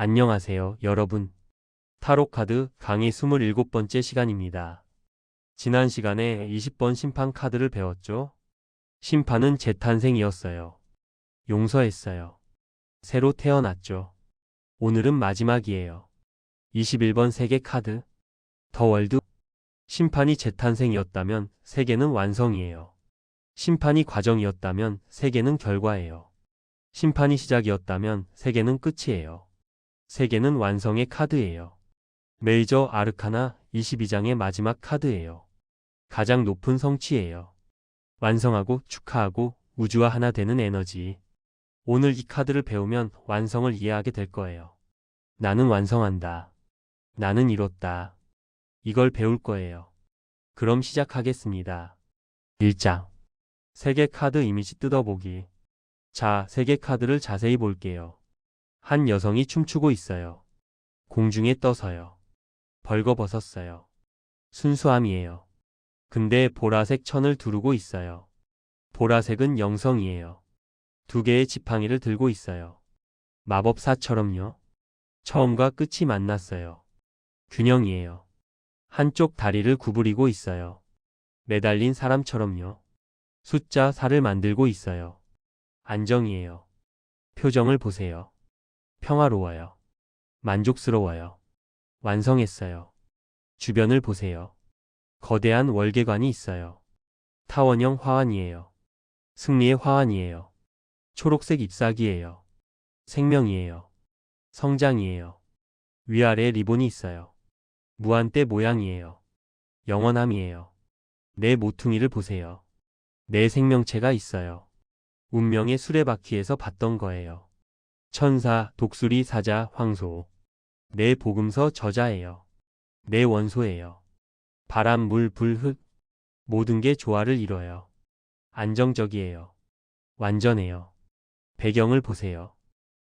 안녕하세요, 여러분. 타로카드 강의 27번째 시간입니다. 지난 시간에 20번 심판 카드를 배웠죠? 심판은 재탄생이었어요. 용서했어요. 새로 태어났죠. 오늘은 마지막이에요. 21번 세계 카드. 더 월드. 심판이 재탄생이었다면 세계는 완성이에요. 심판이 과정이었다면 세계는 결과예요. 심판이 시작이었다면 세계는 끝이에요. 세계는 완성의 카드예요. 메이저 아르카나 22장의 마지막 카드예요. 가장 높은 성취예요. 완성하고 축하하고 우주와 하나 되는 에너지. 오늘 이 카드를 배우면 완성을 이해하게 될 거예요. 나는 완성한다. 나는 이뤘다. 이걸 배울 거예요. 그럼 시작하겠습니다. 1장. 세계 카드 이미지 뜯어보기. 자, 세계 카드를 자세히 볼게요. 한 여성이 춤추고 있어요. 공중에 떠서요. 벌거벗었어요. 순수함이에요. 근데 보라색 천을 두르고 있어요. 보라색은 영성이에요. 두 개의 지팡이를 들고 있어요. 마법사처럼요. 처음과 끝이 만났어요. 균형이에요. 한쪽 다리를 구부리고 있어요. 매달린 사람처럼요. 숫자 4를 만들고 있어요. 안정이에요. 표정을 보세요. 평화로워요. 만족스러워요. 완성했어요. 주변을 보세요. 거대한 월계관이 있어요. 타원형 화환이에요. 승리의 화환이에요. 초록색 잎사귀예요. 생명이에요. 성장이에요. 위아래 리본이 있어요. 무한대 모양이에요. 영원함이에요. 내 모퉁이를 보세요. 내 생명체가 있어요. 운명의 수레바퀴에서 봤던 거예요. 천사, 독수리, 사자, 황소. 내 복음서 저자예요. 내 원소예요. 바람, 물, 불, 흙. 모든 게 조화를 이뤄요. 안정적이에요. 완전해요. 배경을 보세요.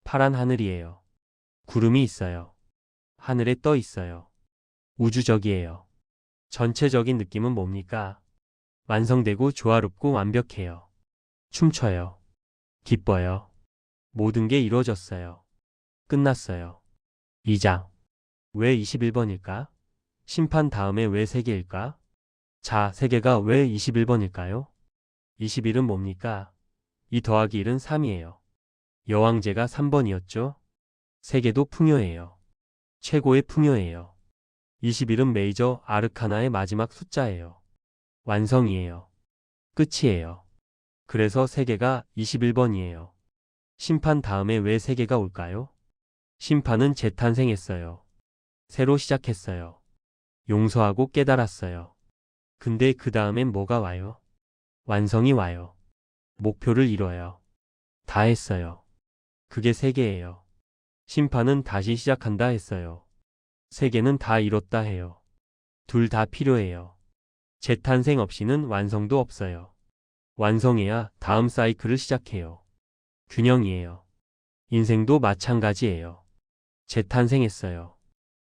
파란 하늘이에요. 구름이 있어요. 하늘에 떠 있어요. 우주적이에요. 전체적인 느낌은 뭡니까? 완성되고 조화롭고 완벽해요. 춤춰요. 기뻐요. 모든 게 이루어졌어요. 끝났어요. 2장. 왜 21번일까? 심판 다음에 왜 3개일까? 자, 3개가 왜 21번일까요? 21은 뭡니까? 이 더하기 1은 3이에요. 여왕제가 3번이었죠? 3개도 풍요예요. 최고의 풍요예요. 21은 메이저 아르카나의 마지막 숫자예요. 완성이에요. 끝이에요. 그래서 3개가 21번이에요. 심판 다음에 왜 3개가 올까요? 심판은 재탄생했어요. 새로 시작했어요. 용서하고 깨달았어요. 근데 그 다음엔 뭐가 와요? 완성이 와요. 목표를 이뤄요. 다 했어요. 그게 세계예요. 심판은 다시 시작한다 했어요. 세계는 다 이뤘다 해요. 둘 다 필요해요. 재탄생 없이는 완성도 없어요. 완성해야 다음 사이클을 시작해요. 균형이에요. 인생도 마찬가지예요. 재탄생했어요.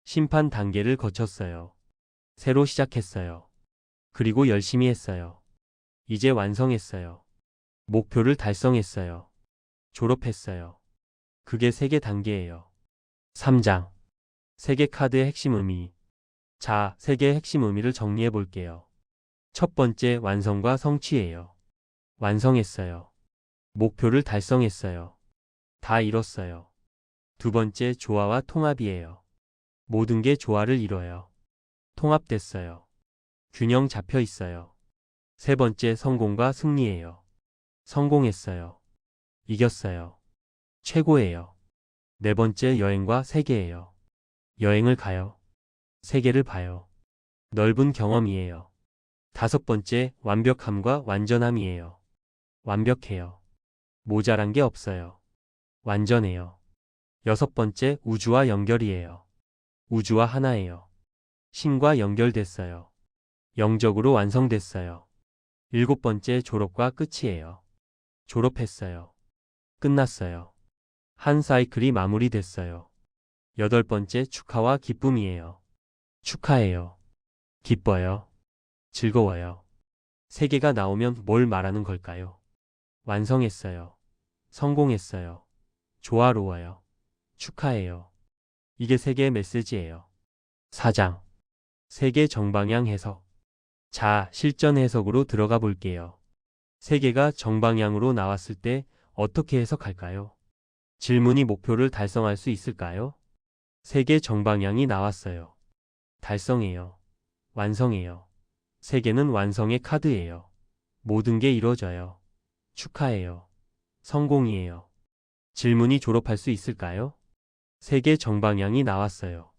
심판 단계를 거쳤어요. 새로 시작했어요. 그리고 열심히 했어요. 이제 완성했어요. 목표를 달성했어요. 졸업했어요. 그게 세계 단계예요. 3장. 세계 카드의 핵심 의미. 자, 세계의 핵심 의미를 정리해 볼게요. 첫 번째, 완성과 성취예요. 완성했어요. 목표를 달성했어요. 다 이뤘어요. 두 번째, 조화와 통합이에요. 모든 게 조화를 이뤄요. 통합됐어요. 균형 잡혀 있어요. 세 번째, 성공과 승리예요. 성공했어요. 이겼어요. 최고예요. 네 번째, 여행과 세계예요. 여행을 가요. 세계를 봐요. 넓은 경험이에요. 다섯 번째, 완벽함과 완전함이에요. 완벽해요. 모자란 게 없어요. 완전해요. 여섯 번째, 우주와 연결이에요. 우주와 하나예요. 신과 연결됐어요. 영적으로 완성됐어요. 일곱 번째, 졸업과 끝이에요. 졸업했어요. 끝났어요. 한 사이클이 마무리됐어요. 여덟 번째, 축하와 기쁨이에요. 축하해요. 기뻐요. 즐거워요. 세 개가 나오면 뭘 말하는 걸까요? 완성했어요. 성공했어요. 조화로워요. 축하해요. 이게 세계의 메시지예요. 4장. 세계 정방향 해석. 자, 실전 해석으로 들어가 볼게요. 세계가 정방향으로 나왔을 때 어떻게 해석할까요? 질문이 목표를 달성할 수 있을까요? 세계 정방향이 나왔어요. 달성해요. 완성해요. 세계는 완성의 카드예요. 모든 게 이루어져요. 축하해요. 성공이에요. 질문이 졸업할 수 있을까요? 세계 정방향이 나왔어요.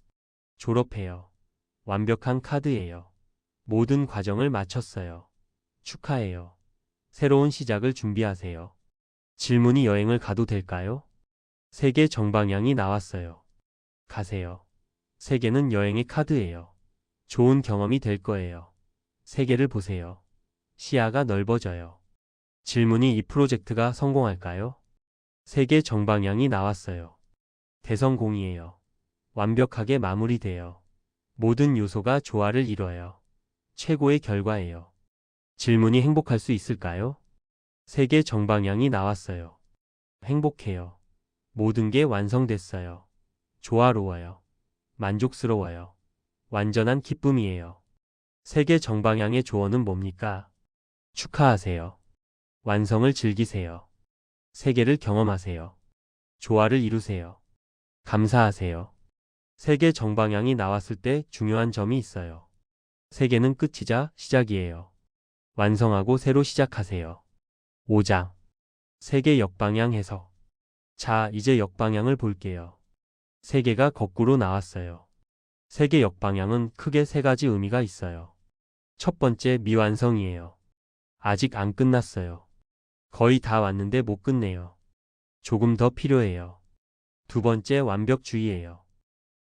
졸업해요. 완벽한 카드예요. 모든 과정을 마쳤어요. 축하해요. 새로운 시작을 준비하세요. 질문이 여행을 가도 될까요? 세계 정방향이 나왔어요. 가세요. 세계는 여행의 카드예요. 좋은 경험이 될 거예요. 세계를 보세요. 시야가 넓어져요. 질문이 이 프로젝트가 성공할까요? 세계 정방향이 나왔어요. 대성공이에요. 완벽하게 마무리돼요. 모든 요소가 조화를 이뤄요. 최고의 결과예요. 질문이 행복할 수 있을까요? 세계 정방향이 나왔어요. 행복해요. 모든 게 완성됐어요. 조화로워요. 만족스러워요. 완전한 기쁨이에요. 세계 정방향의 조언은 뭡니까? 축하하세요. 완성을 즐기세요. 세계를 경험하세요. 조화를 이루세요. 감사하세요. 세계 정방향이 나왔을 때 중요한 점이 있어요. 세계는 끝이자 시작이에요. 완성하고 새로 시작하세요. 5장. 세계 역방향 해석. 자, 이제 역방향을 볼게요. 세계가 거꾸로 나왔어요. 세계 역방향은 크게 세 가지 의미가 있어요. 첫 번째 미완성이에요. 아직 안 끝났어요. 거의 다 왔는데 못 끝내요. 조금 더 필요해요. 두 번째 완벽주의예요.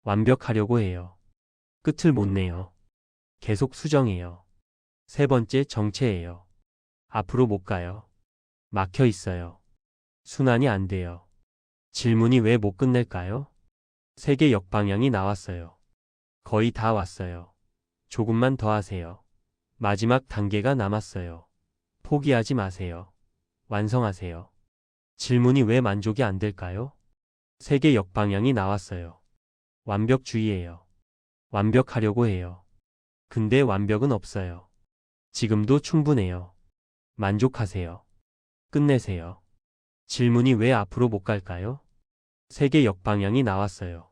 완벽하려고 해요. 끝을 못 내요. 계속 수정해요. 세 번째 정체예요. 앞으로 못 가요. 막혀 있어요. 순환이 안 돼요. 질문이 왜 못 끝낼까요? 세계 역방향이 나왔어요. 거의 다 왔어요. 조금만 더 하세요. 마지막 단계가 남았어요. 포기하지 마세요. 완성하세요. 질문이 왜 만족이 안 될까요? 세계 역방향이 나왔어요. 완벽주의예요. 완벽하려고 해요. 근데 완벽은 없어요. 지금도 충분해요. 만족하세요. 끝내세요. 질문이 왜 앞으로 못 갈까요? 세계 역방향이 나왔어요.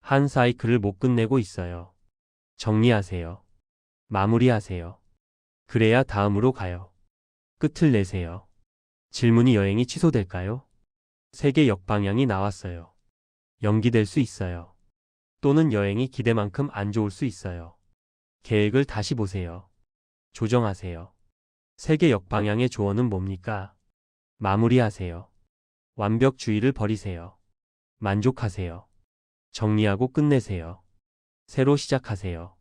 한 사이클을 못 끝내고 있어요. 정리하세요. 마무리하세요. 그래야 다음으로 가요. 끝을 내세요. 질문이 여행이 취소될까요? 세계 역방향이 나왔어요. 연기될 수 있어요. 또는 여행이 기대만큼 안 좋을 수 있어요. 계획을 다시 보세요. 조정하세요. 세계 역방향의 조언은 뭡니까? 마무리하세요. 완벽주의를 버리세요. 만족하세요. 정리하고 끝내세요. 새로 시작하세요.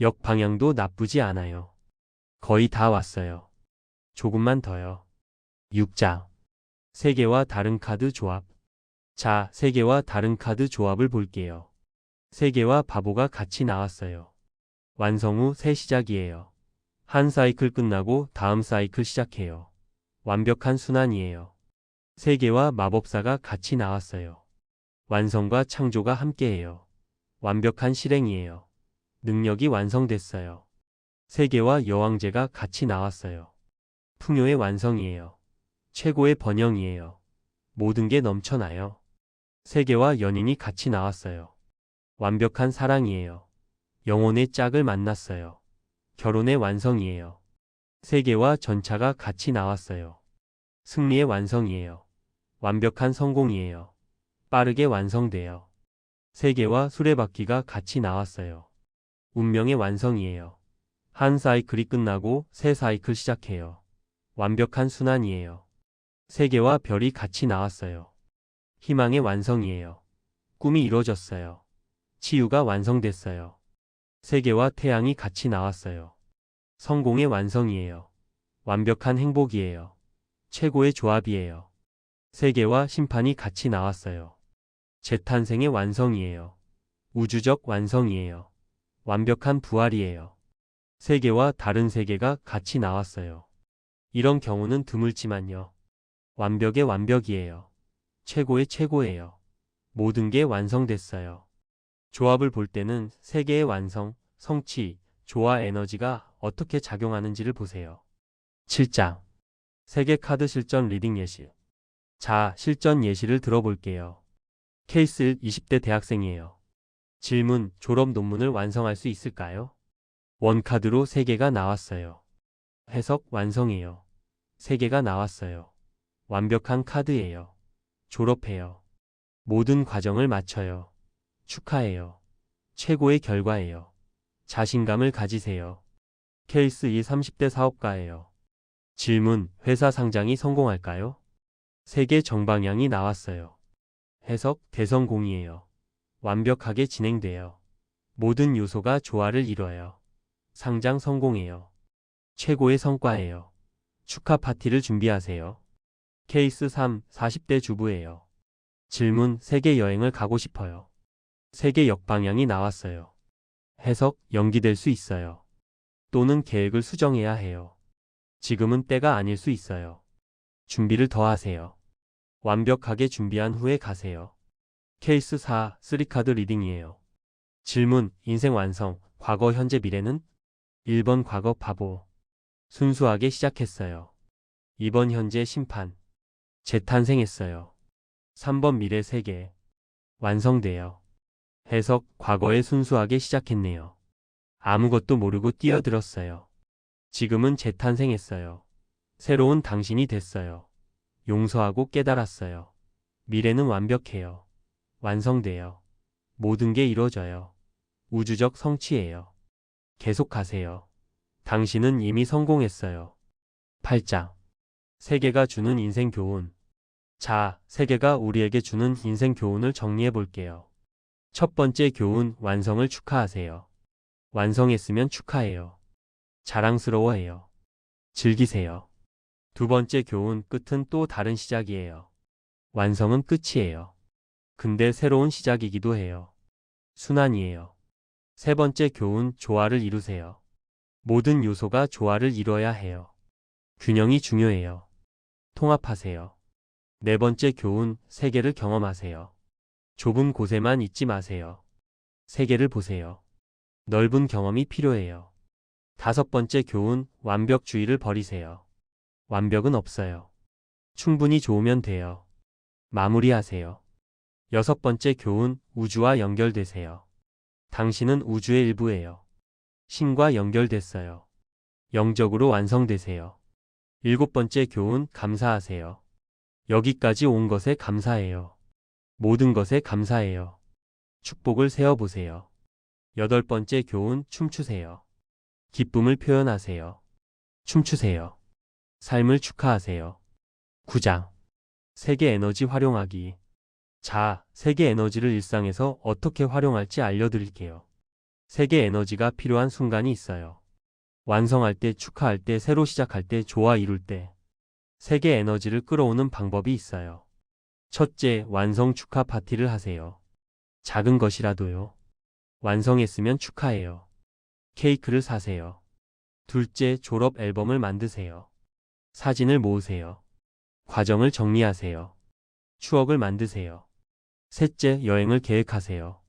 역방향도 나쁘지 않아요. 거의 다 왔어요. 조금만 더요. 6장. 세계와 다른 카드 조합. 자, 세계와 다른 카드 조합을 볼게요. 세계와 바보가 같이 나왔어요. 완성 후 새 시작이에요. 한 사이클 끝나고 다음 사이클 시작해요. 완벽한 순환이에요. 세계와 마법사가 같이 나왔어요. 완성과 창조가 함께해요. 완벽한 실행이에요. 능력이 완성됐어요. 세계와 여왕제가 같이 나왔어요. 풍요의 완성이에요. 최고의 번영이에요. 모든 게 넘쳐나요. 세계와 연인이 같이 나왔어요. 완벽한 사랑이에요. 영혼의 짝을 만났어요. 결혼의 완성이에요. 세계와 전차가 같이 나왔어요. 승리의 완성이에요. 완벽한 성공이에요. 빠르게 완성돼요. 세계와 수레바퀴가 같이 나왔어요. 운명의 완성이에요. 한 사이클이 끝나고 새 사이클 시작해요. 완벽한 순환이에요. 세계와 별이 같이 나왔어요. 희망의 완성이에요. 꿈이 이루어졌어요. 치유가 완성됐어요. 세계와 태양이 같이 나왔어요. 성공의 완성이에요. 완벽한 행복이에요. 최고의 조합이에요. 세계와 심판이 같이 나왔어요. 재탄생의 완성이에요. 우주적 완성이에요. 완벽한 부활이에요. 세계와 다른 세계가 같이 나왔어요. 이런 경우는 드물지만요. 완벽의 완벽이에요. 최고의 최고예요. 모든 게 완성됐어요. 조합을 볼 때는 세계의 완성, 성취, 조화 에너지가 어떻게 작용하는지를 보세요. 7장 세계 카드 실전 리딩 예시 자, 실전 예시를 들어볼게요. 케이스 1 20대 대학생이에요. 질문, 졸업 논문을 완성할 수 있을까요? 원카드로 3개가 나왔어요. 해석 완성해요. 3개가 나왔어요. 완벽한 카드예요. 졸업해요. 모든 과정을 마쳐요. 축하해요. 최고의 결과예요. 자신감을 가지세요. 케이스 2 30대 사업가예요. 질문, 회사 상장이 성공할까요? 세계 정방향이 나왔어요. 해석, 대성공이에요. 완벽하게 진행돼요. 모든 요소가 조화를 이뤄요. 상장 성공해요. 최고의 성과예요. 축하 파티를 준비하세요. 케이스 3, 40대 주부예요. 질문, 세계 여행을 가고 싶어요. 세계 역방향이 나왔어요. 해석, 연기될 수 있어요. 또는 계획을 수정해야 해요. 지금은 때가 아닐 수 있어요. 준비를 더 하세요. 완벽하게 준비한 후에 가세요. 케이스 4, 3카드 리딩이에요. 질문, 인생 완성, 과거, 현재, 미래는? 1번 과거 바보. 순수하게 시작했어요. 2번 현재 심판. 재탄생했어요. 3번 미래 세계. 완성돼요. 해석, 과거에 순수하게 시작했네요. 아무것도 모르고 뛰어들었어요. 지금은 재탄생했어요. 새로운 당신이 됐어요. 용서하고 깨달았어요. 미래는 완벽해요. 완성돼요. 모든 게 이루어져요. 우주적 성취예요. 계속하세요. 당신은 이미 성공했어요. 8장. 세계가 주는 인생 교훈. 자, 세계가 우리에게 주는 인생 교훈을 정리해 볼게요. 첫 번째 교훈, 완성을 축하하세요. 완성했으면 축하해요. 자랑스러워해요. 즐기세요. 두 번째 교훈, 끝은 또 다른 시작이에요. 완성은 끝이에요. 근데 새로운 시작이기도 해요. 순환이에요. 세 번째 교훈, 조화를 이루세요. 모든 요소가 조화를 이뤄야 해요. 균형이 중요해요. 통합하세요. 네 번째 교훈, 세계를 경험하세요. 좁은 곳에만 있지 마세요. 세계를 보세요. 넓은 경험이 필요해요. 다섯 번째 교훈, 완벽주의를 버리세요. 완벽은 없어요. 충분히 좋으면 돼요. 마무리하세요. 여섯 번째 교훈, 우주와 연결되세요. 당신은 우주의 일부예요. 신과 연결됐어요. 영적으로 완성되세요. 일곱 번째 교훈, 감사하세요. 여기까지 온 것에 감사해요. 모든 것에 감사해요. 축복을 세어보세요. 여덟 번째 교훈, 춤추세요. 기쁨을 표현하세요. 춤추세요. 삶을 축하하세요. 9장. 세계 에너지 활용하기. 자, 세계 에너지를 일상에서 어떻게 활용할지 알려드릴게요. 세계 에너지가 필요한 순간이 있어요. 완성할 때, 축하할 때, 새로 시작할 때, 조화 이룰 때. 세계 에너지를 끌어오는 방법이 있어요. 첫째, 완성 축하 파티를 하세요. 작은 것이라도요. 완성했으면 축하해요. 케이크를 사세요. 둘째, 졸업 앨범을 만드세요. 사진을 모으세요. 과정을 정리하세요. 추억을 만드세요. 셋째, 여행을 계획하세요.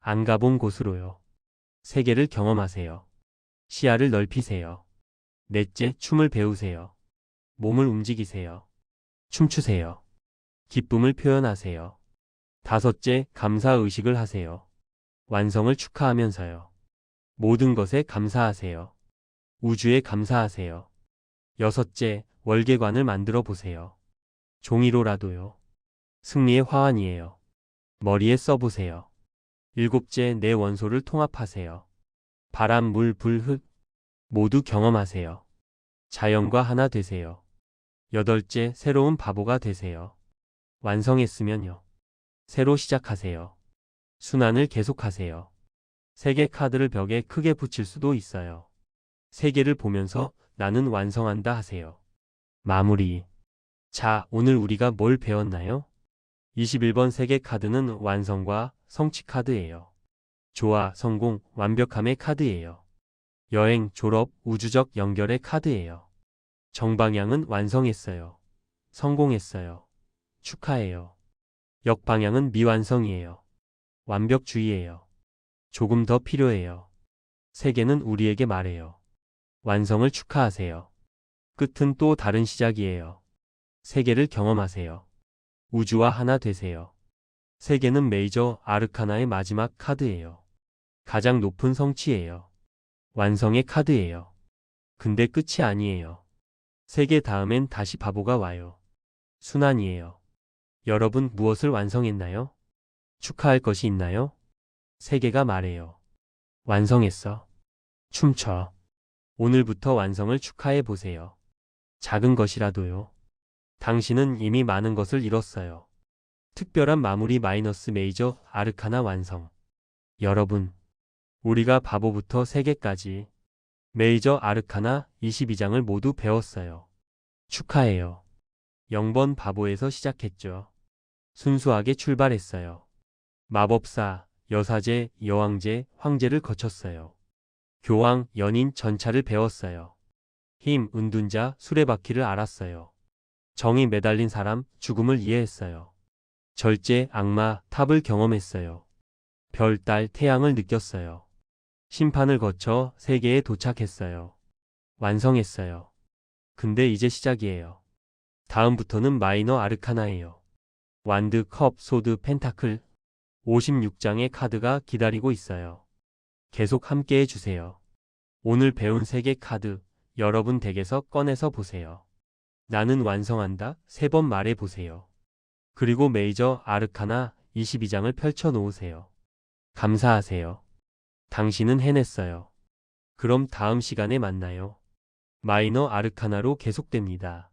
안 가본 곳으로요. 세계를 경험하세요. 시야를 넓히세요. 넷째, 춤을 배우세요. 몸을 움직이세요. 춤추세요. 기쁨을 표현하세요. 다섯째, 감사 의식을 하세요. 완성을 축하하면서요. 모든 것에 감사하세요. 우주에 감사하세요. 여섯째, 월계관을 만들어 보세요. 종이로라도요. 승리의 화환이에요. 머리에 써보세요. 일곱째, 내 원소를 통합하세요. 바람, 물, 불, 흙 모두 경험하세요. 자연과 하나 되세요. 여덟째, 새로운 바보가 되세요. 완성했으면요. 새로 시작하세요. 순환을 계속하세요. 세 개 카드를 벽에 크게 붙일 수도 있어요. 세계를 보면서 나는 완성한다 하세요. 마무리. 자, 오늘 우리가 뭘 배웠나요? 21번 세계 카드는 완성과 성취 카드예요. 조화, 성공, 완벽함의 카드예요. 여행, 졸업, 우주적 연결의 카드예요. 정방향은 완성했어요. 성공했어요. 축하해요. 역방향은 미완성이에요. 완벽주의예요. 조금 더 필요해요. 세계는 우리에게 말해요. 완성을 축하하세요. 끝은 또 다른 시작이에요. 세계를 경험하세요. 우주와 하나 되세요. 세계는 메이저 아르카나의 마지막 카드예요. 가장 높은 성취예요. 완성의 카드예요. 근데 끝이 아니에요. 세계 다음엔 다시 바보가 와요. 순환이에요. 여러분 무엇을 완성했나요? 축하할 것이 있나요? 세계가 말해요. 완성했어. 춤춰. 오늘부터 완성을 축하해 보세요. 작은 것이라도요. 당신은 이미 많은 것을 이뤘어요. 특별한 마무리 마이너스 메이저 아르카나 완성. 여러분, 우리가 바보부터 세계까지 메이저 아르카나 22장을 모두 배웠어요. 축하해요. 0번 바보에서 시작했죠. 순수하게 출발했어요. 마법사, 여사제, 여왕제, 황제를 거쳤어요. 교황, 연인, 전차를 배웠어요. 힘, 은둔자, 수레바퀴를 알았어요. 정이 매달린 사람, 죽음을 이해했어요. 절제, 악마, 탑을 경험했어요. 별, 달, 태양을 느꼈어요. 심판을 거쳐 세계에 도착했어요. 완성했어요. 근데 이제 시작이에요. 다음부터는 마이너 아르카나예요. 완드, 컵, 소드, 펜타클. 56장의 카드가 기다리고 있어요. 계속 함께 해주세요. 오늘 배운 세개 카드, 여러분 덱에서 꺼내서 보세요. 나는 완성한다, 세 번 말해 보세요. 그리고 메이저 아르카나 22장을 펼쳐 놓으세요. 감사하세요. 당신은 해냈어요. 그럼 다음 시간에 만나요. 마이너 아르카나로 계속됩니다.